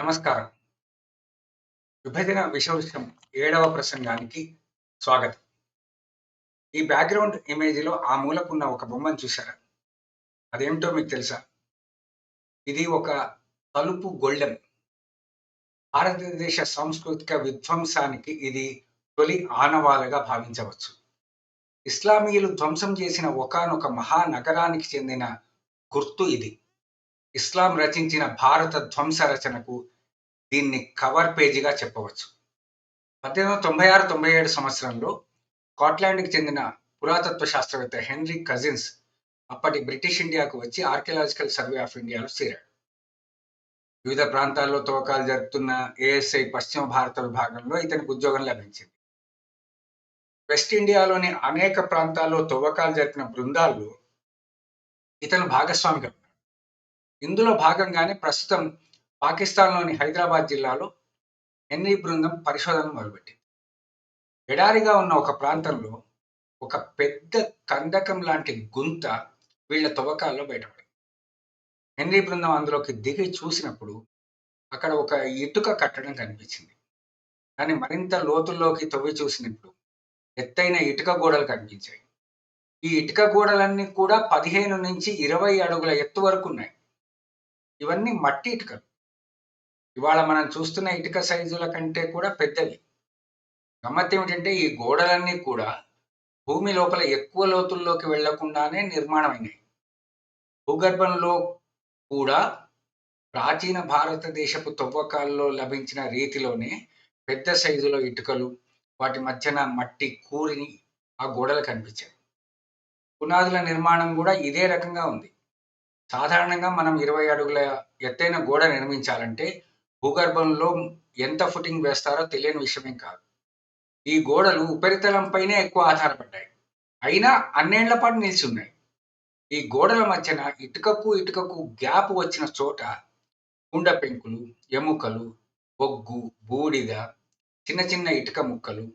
నమస్కారం. విభజన విషవృక్షం ఏడవ ప్రసంగానికి స్వాగతం. ఈ బ్యాక్గ్రౌండ్ ఇమేజ్లో ఆ మూలకున్న ఒక బొమ్మను చూసారా అదేమిటో మీకు తెలుసా? ఇది ఒక తలుపు గొళ్ళెం. భారతదేశ సాంస్కృతిక విధ్వంసానికి ఇది తొలి ఆనవాలుగా భావించవచ్చు. ఇస్లామీయులు ధ్వంసం చేసిన ఒకనొక మహానగరానికి చెందిన గుర్తు ఇది. ఇస్లాం రచించిన భారత ధ్వంస రచనకు దీన్ని కవర్ పేజీగా చెప్పవచ్చు. పద్దెనిమిది వందల తొంభై ఆరు తొంభై ఏడు సంవత్సరంలో స్కాట్లాండ్కి చెందిన పురాతత్వ శాస్త్రవేత్త హెన్రీ కజిన్స్ అప్పటి బ్రిటిష్ ఇండియాకు వచ్చి ఆర్కియలాజికల్ సర్వే ఆఫ్ ఇండియాలో చేరాడు వివిధ ప్రాంతాల్లో తవ్వకాలు జరుపుతున్న ఏఎస్ఐ పశ్చిమ భారత విభాగంలో ఇతనికి ఉద్యోగం లభించింది. వెస్ట్ ఇండియాలోని అనేక ప్రాంతాల్లో తవ్వకాలు జరిపిన బృందాల్లో ఇతను భాగస్వామిగా ఇందులో భాగంగానే ప్రస్తుతం పాకిస్తాన్లోని హైదరాబాద్ జిల్లాలో హెన్రీ బృందం పరిశోధన మొదలుపెట్టింది. ఎడారిగా ఉన్న ఒక ప్రాంతంలో ఒక పెద్ద కందకం లాంటి గుంత వీళ్ళ తవ్వకాల్లో బయటపడింది. హెన్రీ బృందం అందులోకి దిగి చూసినప్పుడు అక్కడ ఒక ఇటుక కట్టడం కనిపించింది. దాన్ని మరింత లోతుల్లోకి తవ్వి చూసినప్పుడు ఎత్తైన ఇటుక గోడలు కనిపించాయి. ఈ ఇటుక గోడలన్నీ కూడా పదిహేను నుంచి ఇరవై అడుగుల ఎత్తు వరకు ఉన్నాయి. ఇవన్నీ మట్టి ఇటుకలు. ఇవాళ మనం చూస్తున్న ఇటుక సైజుల కంటే కూడా పెద్దవి. గమ్మత్ ఏమిటంటే ఈ గోడలన్నీ కూడా భూమి లోపల ఎక్కువ లోతుల్లోకి వెళ్ళకుండానే నిర్మాణమైనాయి భూగర్భంలో కూడా ప్రాచీన భారతదేశపు తవ్వకాల్లో లభించిన రీతిలోనే పెద్ద సైజులో ఇటుకలు వాటి మధ్యన మట్టి కూరిని ఆ గోడలు కనిపించాయి. పునాదుల నిర్మాణం కూడా ఇదే రకంగా ఉంది. సాధారణంగా మనం ఇరవై అడుగుల ఎత్తైన గోడ నిర్మించాలంటే భూగర్భంలో ఎంత ఫుటింగ్ వేస్తారో తెలియని విషయమేం కాదు. ఈ గోడలు ఉపరితలంపైనే ఎక్కువ ఆధారపడ్డాయి. అయినా అన్నేళ్ళ పాటు నిలిచి ఉన్నాయి ఈ గోడల మధ్యన ఇటుకకు ఇటుకకు గ్యాప్ వచ్చిన చోట కుండ పెంకులు ఎముకలు బొగ్గు బూడిద చిన్న చిన్న ఇటుక ముక్కలు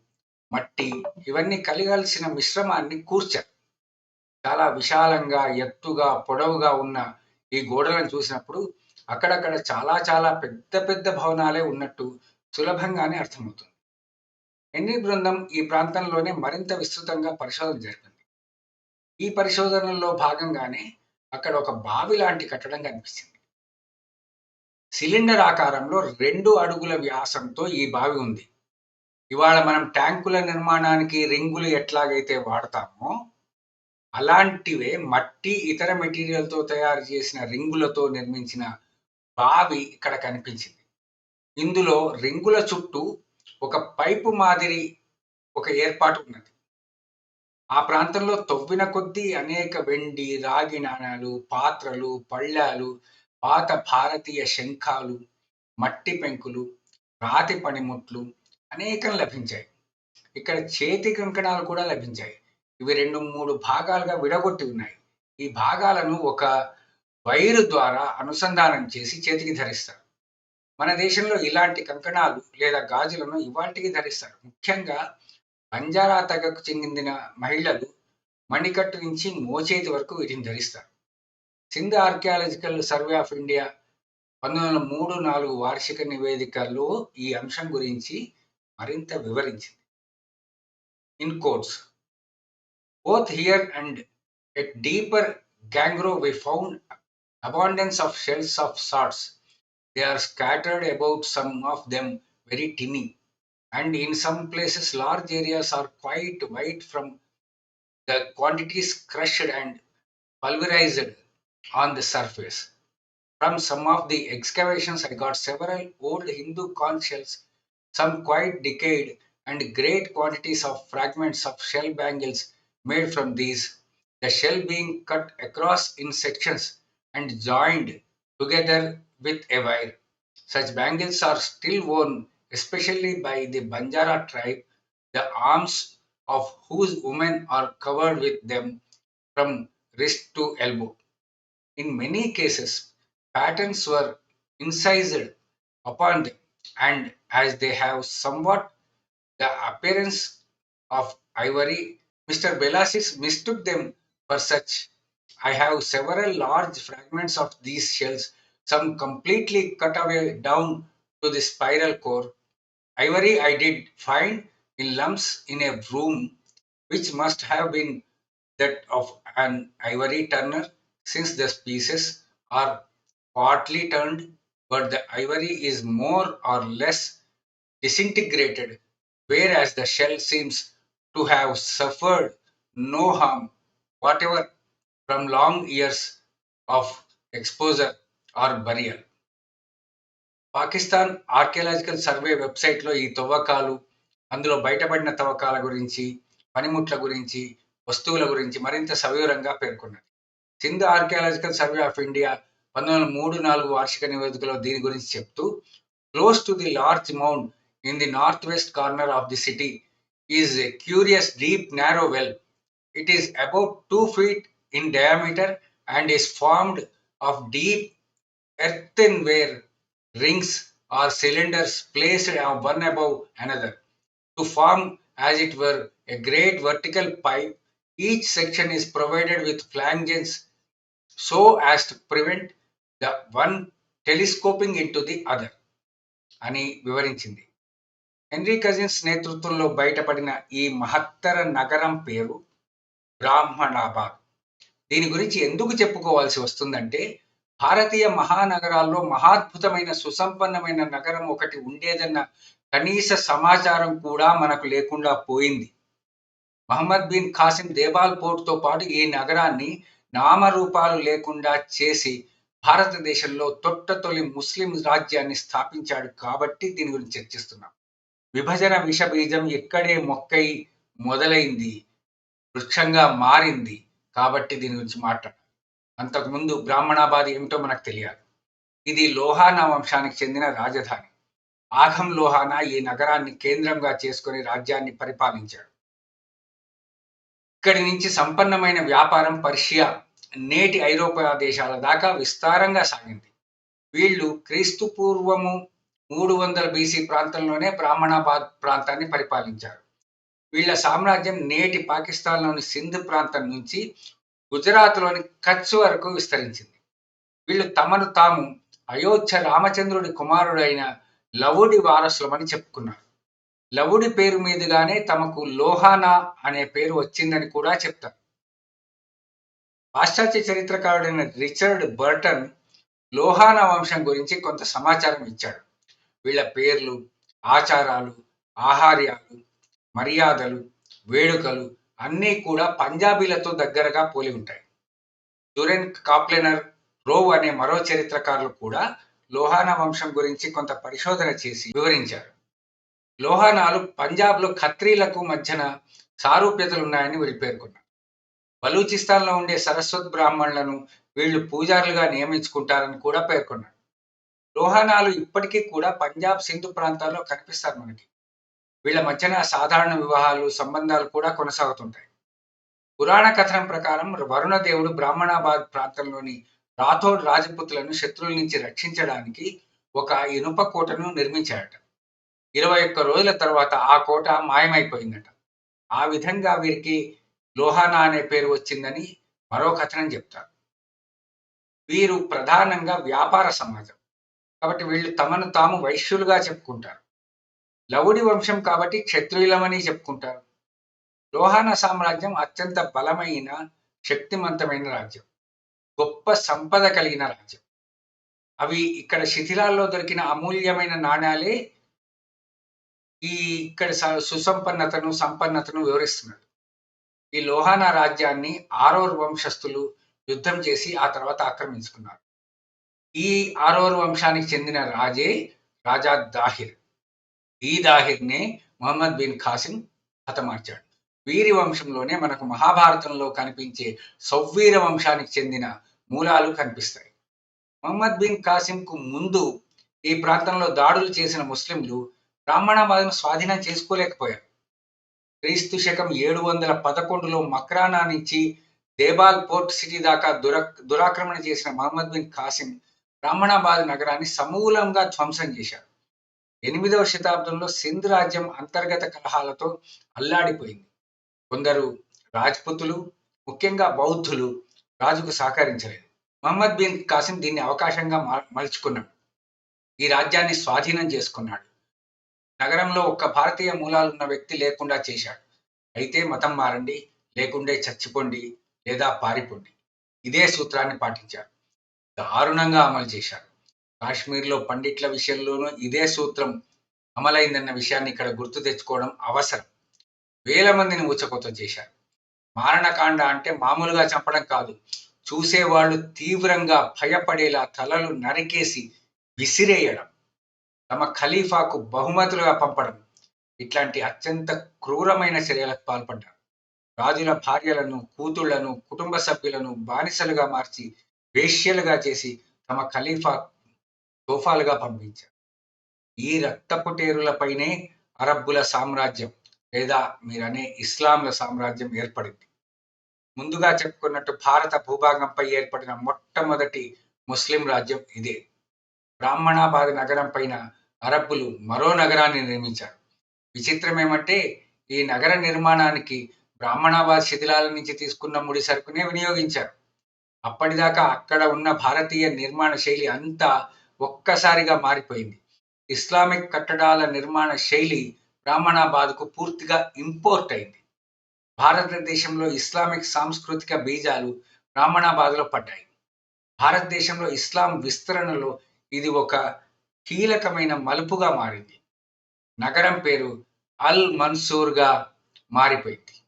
మట్టి ఇవన్నీ కలిగాల్సిన మిశ్రమాన్ని కూర్చారు. చాలా విశాలంగా ఎత్తుగా పొడవుగా ఉన్న ఈ గోడలను చూసినప్పుడు అక్కడక్కడ చాలా చాలా పెద్ద పెద్ద భవనాలే ఉన్నట్టు సులభంగానే అర్థమవుతుంది. ఎన్ని బృందం ఈ ప్రాంతంలోనే మరింత విస్తృతంగా పరిశోధన జరిపింది. ఈ పరిశోధనలో భాగంగానే అక్కడ ఒక బావి లాంటి కట్టడం కనిపిస్తుంది సిలిండర్ ఆకారంలో రెండు అడుగుల వ్యాసంతో ఈ బావి ఉంది. ఇవాళ మనం ట్యాంకుల నిర్మాణానికి రింగులు ఎట్లాగైతే వాడతామో అలాంటివే మట్టి ఇతర మెటీరియల్తో తయారు చేసిన రింగులతో నిర్మించిన బావి ఇక్కడ కనిపించింది. ఇందులో రింగుల చుట్టూ ఒక పైపు మాదిరి ఒక ఏర్పాటు ఉన్నది. ఆ ప్రాంతంలో తవ్విన కొద్దీ అనేక వెండి రాగి నాణాలు పాత్రలు పళ్ళాలు పాత భారతీయ శంఖాలు మట్టి పెంకులు రాతి పనిముట్లు అనేకం లభించాయి. ఇక్కడ చేతి కంకణాలు కూడా లభించాయి. ఇవి రెండు మూడు భాగాలుగా విడగొట్టి ఉన్నాయి. ఈ భాగాలను ఒక వైరు ద్వారా అనుసంధానం చేసి చేతికి ధరిస్తారు. మన దేశంలో ఇలాంటి కంకణాలు లేదా గాజులను ఇవాటికి ధరిస్తారు. ముఖ్యంగా బంజారా తెగకు చెందిన మహిళలు మణికట్టు నుంచి మోచేతి వరకు వీటిని ధరిస్తారు. Sindh archaeological survey of India పంతొమ్మిది వందల మూడు నాలుగు వార్షిక నివేదికలో ఈ అంశం గురించి మరింత వివరించింది. In quotes Both here and at deeper Gangro we found abundance of shells of sorts. They are scattered about, some of them very tiny, and in some places large areas are quite white from the quantities crushed and pulverized on the surface. From some of the excavations, I got several old Hindu conch shells, some quite decayed, and great quantities of fragments of shell bangles made from these, the shell being cut across in sections and joined together with a wire. Such bangles are still worn, especially by the Banjara tribe, the arms of whose women are covered with them from wrist to elbow. In many cases, patterns were incised upon them, and as they have somewhat the appearance of ivory, Mr. Belasis mistook them for such I have several large fragments of these shells, some completely cut away down to the spiral core. Ivory I did find in lumps in a room, which must have been that of an ivory turner, since the pieces are partly turned, but the ivory is more or less disintegrated, whereas the shell seems to have suffered no harm whatever from long years of exposure or burial. Pakistan archaeological survey వెబ్సైట్లో ఈ తవ్వకాలు అందులో బయటపడిన తవ్వకాల గురించి పనిముట్ల గురించి వస్తువుల గురించి మరింత సవివరంగా పేర్కొన్నది Sindh archaeological survey of India పంతొమ్మిది వందల మూడు నాలుగు వార్షిక నివేదికలో దీని గురించి చెప్తూ close to the large mound in the north west corner of the city Is a curious deep narrow well it is about two feet in diameter and is formed of deep earthenware rings or cylinders placed one above another to form, as it were, a great vertical pipe. Each section is provided with flanges so as to prevent the one telescoping into the other. అని వివరించింది henry cousins నేతృత్వంలో బయటపడిన ఈ మహత్తర నగరం పేరు బ్రాహ్మణాబాద్. దీని గురించి ఎందుకు చెప్పుకోవాల్సి వస్తుందంటే భారతీయ మహానగరాల్లో మహాద్భుతమైన సుసంపన్నమైన నగరం ఒకటి ఉండేదన్న కనీస సమాచారం కూడా మనకు లేకుండా పోయింది. మహమ్మద్ బిన్ ఖాసిం దేబాల్ పోర్ట్తో పాటు ఈ నగరాన్ని నామరూపాలు లేకుండా చేసి భారతదేశంలో తొట్ట తొలి ముస్లిం రాజ్యాన్ని స్థాపించాడు కాబట్టి దీని గురించి చర్చిస్తున్నాం. విభజన విషబీజం ఇక్కడే మొక్కై మొదలైంది వృక్షంగా మారింది కాబట్టి దీని గురించి మాట్లాడాలి అంతకుముందు బ్రాహ్మణాబాద్ ఏమిటో మనకు తెలియాలి. ఇది లోహానా వంశానికి చెందిన రాజధాని. ఆఘం లోహానా ఈ నగరాన్ని కేంద్రంగా చేసుకుని రాజ్యాన్ని పరిపాలించాడు. ఇక్కడి నుంచి సంపన్నమైన వ్యాపారం పర్షియా నేటి ఐరోపా దేశాల దాకా విస్తారంగా సాగింది. వీళ్ళు క్రీస్తు పూర్వము మూడు వందల బీసీ ప్రాంతంలోనే బ్రాహ్మణాబాద్ ప్రాంతాన్ని పరిపాలించారు. వీళ్ళ సామ్రాజ్యం నేటి పాకిస్తాన్లోని సింధు ప్రాంతం నుంచి గుజరాత్లోని కచ్ వరకు విస్తరించింది. వీళ్ళు తమను తాము అయోధ్య రామచంద్రుడి కుమారుడైన లవుడి వారసులమని చెప్పుకున్నారు. లవుడి పేరు మీదుగానే తమకు లోహానా అనే పేరు వచ్చిందని కూడా చెప్తారు. పాశ్చాత్య చరిత్రకారుడైన రిచర్డ్ బర్టన్ లోహానా వంశం గురించి కొంత సమాచారం ఇచ్చాడు. వీళ్ళ పేర్లు ఆచారాలు ఆహార్యాలు మర్యాదలు వేడుకలు అన్నీ కూడా పంజాబీలతో దగ్గరగా పోలి ఉంటాయి. దురెన్ కాప్లెనర్ రోవ్ అనే మరో చరిత్రకారులు కూడా లోహానా వంశం గురించి కొంత పరిశోధన చేసి వివరించారు. లోహానాలు పంజాబ్లో ఖత్రీలకు మధ్యన సారూప్యతలు ఉన్నాయని వీళ్ళు పేర్కొన్నారు. బలూచిస్తాన్లో ఉండే సరస్వత్ బ్రాహ్మణులను వీళ్ళు పూజారులుగా నియమించుకుంటారని కూడా పేర్కొన్నారు. లోహనాలు ఇప్పటికీ కూడా పంజాబ్ సింధు ప్రాంతాల్లో కనిపిస్తారు మనకి. వీళ్ళ మధ్యన సాధారణ వివాహాలు సంబంధాలు కూడా కొనసాగుతుంటాయి. పురాణ కథనం ప్రకారం వరుణదేవుడు బ్రాహ్మణాబాద్ ప్రాంతంలోని రాథోడ్ రాజపుతులను శత్రువుల నుంచి రక్షించడానికి ఒక ఇనుప కోటను నిర్మించాడట. ఇరవై ఒక్క రోజుల తర్వాత ఆ కోట మాయమైపోయిందట. ఆ విధంగా వీరికి లోహానా అనే పేరు వచ్చిందని మరో కథనం చెప్తారు. వీరు ప్రధానంగా వ్యాపార సమాజం. కాబట్టి వీళ్ళు తమను తాము వైశ్యులుగా చెప్పుకుంటారు. లవుడి వంశం కాబట్టి క్షత్రియులమని చెప్పుకుంటారు. లోహాన సామ్రాజ్యం అత్యంత బలమైన శక్తివంతమైన రాజ్యం. గొప్ప సంపద కలిగిన రాజ్యం. అవి ఇక్కడ శిథిలాల్లో దొరికిన అమూల్యమైన నాణ్యాలే ఈ ఇక్కడ సుసంపన్నతను సంపన్నతను వివరిస్తున్నాడు ఈ లోహానా రాజ్యాన్ని ఆరోర్ వంశస్థులు యుద్ధం చేసి ఆ తర్వాత ఆక్రమించుకున్నారు. ఈ ఆరోర్ వంశానికి చెందిన రాజే రాజా దాహిర్. ఈ దాహిర్నే మొహమ్మద్ బిన్ ఖాసిం హతమార్చాడు. వీరి వంశంలోనే మనకు మహాభారతంలో కనిపించే సౌవీర వంశానికి చెందిన మూలాలు కనిపిస్తాయి. మొహమ్మద్ బిన్ కాసింకు ముందు ఈ ప్రాంతంలో దాడులు చేసిన ముస్లింలు బ్రాహ్మణాబాద్ను స్వాధీనం చేసుకోలేకపోయారు. క్రీస్తు శకం ఏడు వందల పదకొండులో మక్రానా నుంచి దేబాల్ పోర్ట్ సిటీ దాకా దుర దురాక్రమణ చేసిన మహమ్మద్ బిన్ కాసిం బ్రాహ్మణాబాద్ నగరాన్ని సమూలంగా ధ్వంసం చేశారు. ఎనిమిదవ శతాబ్దంలో సింధ్ రాజ్యం అంతర్గత కలహాలతో అల్లాడిపోయింది. కొందరు రాజ్పుతులు ముఖ్యంగా బౌద్ధులు రాజుకు సహకరించలేదు. మహమ్మద్ బిన్ కాసిం దీన్ని అవకాశంగా మలుచుకున్నాడు. ఈ రాజ్యాన్ని స్వాధీనం చేసుకున్నాడు. నగరంలో ఒక్క భారతీయ మూలాలున్న వ్యక్తి లేకుండా చేశాడు. అయితే మతం మారండి లేకుండే చచ్చిపోండి లేదా పారిపోండి. ఇదే సూత్రాన్ని పాటించాడు దారుణంగా అమలు చేశారు కాశ్మీర్లో పండిట్ల విషయంలోనూ ఇదే సూత్రం అమలైందన్న విషయాన్ని ఇక్కడ గుర్తు తెచ్చుకోవడం అవసరం. వేల మందిని ఊచకోత చేశారు. మారణకాండ అంటే మామూలుగా చంపడం కాదు. చూసేవాళ్ళు తీవ్రంగా భయపడేలా తలలు నరికేసి విసిరేయడం తమ ఖలీఫాకు బహుమతులుగా పంపడం ఇట్లాంటి అత్యంత క్రూరమైన చర్యలకు పాల్పడ్డారు. రాజుల భార్యలను కూతుళ్ళను కుటుంబ సభ్యులను బానిసలుగా మార్చి వేష్యలుగా చేసి తమ ఖలీఫా తోఫాలుగా పంపించారు. ఈ రక్తపుటేరులపైనే అరబ్బుల సామ్రాజ్యం లేదా మీరనే ఇస్లాంల సామ్రాజ్యం ఏర్పడింది. ముందుగా చెప్పుకున్నట్టు భారత భూభాగంపై ఏర్పడిన మొట్టమొదటి ముస్లిం రాజ్యం ఇదే. బ్రాహ్మణాబాద్ నగరం పైన అరబ్బులు మరో నగరాన్ని నిర్మించారు. విచిత్రం ఏమంటే ఈ నగర నిర్మాణానికి బ్రాహ్మణాబాద్ శిథిలాల నుంచి తీసుకున్న ముడి సరుకునే వినియోగించారు. అప్పటిదాకా అక్కడ ఉన్న భారతీయ నిర్మాణ శైలి అంతా ఒక్కసారిగా మారిపోయింది. ఇస్లామిక్ కట్టడాల నిర్మాణ శైలి బ్రాహ్మణాబాద్కు పూర్తిగా ఇంపోర్ట్ అయింది. భారతదేశంలో ఇస్లామిక్ సాంస్కృతిక బీజాలు బ్రాహ్మణాబాద్లో పడ్డాయి. భారతదేశంలో ఇస్లాం విస్తరణలో ఇది ఒక కీలకమైన మలుపుగా మారింది. నగరం పేరు అల్ మన్సూర్గా మారిపోయింది.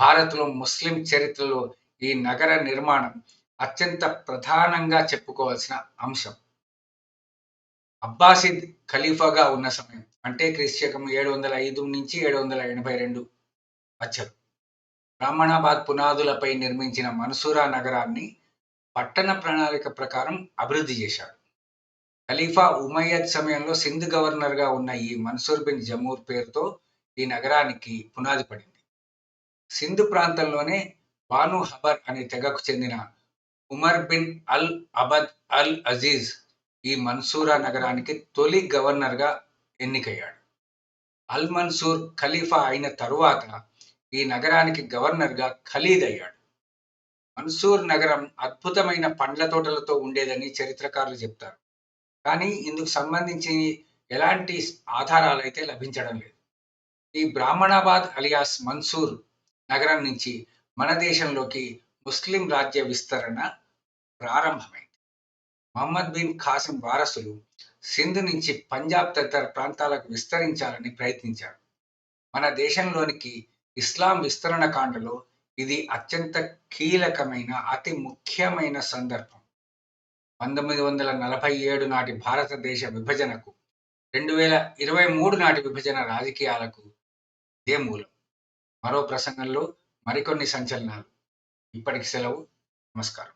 భారత్లో ముస్లిం చరిత్రలో ఈ నగర నిర్మాణం అత్యంత ప్రధానంగా చెప్పుకోవాల్సిన అంశం. అబ్బాసిద్ ఖలీఫాగా ఉన్న సమయం అంటే క్రిస్టకం ఏడు వందల ఐదు నుంచి ఏడు వందల ఎనభై రెండు మధ్యలో బ్రాహ్మణాబాద్ పునాదులపై నిర్మించిన మన్సూరా నగరాన్ని పట్టణ ప్రణాళిక ప్రకారం అభివృద్ధి చేశాడు ఖలీఫా ఉమయ్యద్ సమయంలో సింధ్ గవర్నర్గా ఉన్న ఈ మన్సూర్ బిన్ జమూర్ పేరుతో ఈ నగరానికి పునాది పడింది. సింధు ప్రాంతంలోనే బాను హబర్ అనే తెగకు చెందిన Umar bin al Abd al Aziz ఈ మన్సూరా నగరానికి తొలి గవర్నర్గా ఎన్నికయ్యాడు. అల్ మన్సూర్ ఖలీఫా అయిన తరువాత ఈ నగరానికి గవర్నర్గా ఖలీద్ అయ్యాడు. మన్సూర్ నగరం అద్భుతమైన పండ్ల తోటలతో ఉండేదని చరిత్రకారులు చెప్తారు. కానీ ఇందుకు సంబంధించి ఎలాంటి ఆధారాలు అయితే లభించడం లేదు. ఈ బ్రాహ్మణాబాద్ అలియాస్ మన్సూర్ నగరం నుంచి మన దేశంలోకి ముస్లిం రాజ్య విస్తరణ ప్రారంభమైంది. మహమ్మద్ బిన్ ఖాసిం వారసులు సింధు నుంచి పంజాబ్ తదితర ప్రాంతాలకు విస్తరించాలని ప్రయత్నించారు. మన దేశంలోనికి ఇస్లాం విస్తరణ కాండలో ఇది అత్యంత కీలకమైన అతి ముఖ్యమైన సందర్భం. పంతొమ్మిది వందల నలభై ఏడు నాటి భారతదేశ విభజనకు రెండు వేల ఇరవై మూడు నాటి విభజన రాజకీయాలకు ఇదే మూలం. మరో ప్రసంగంలో మరికొన్ని సంచలనాలు. ఇప్పటికి సెలవు. నమస్కారం.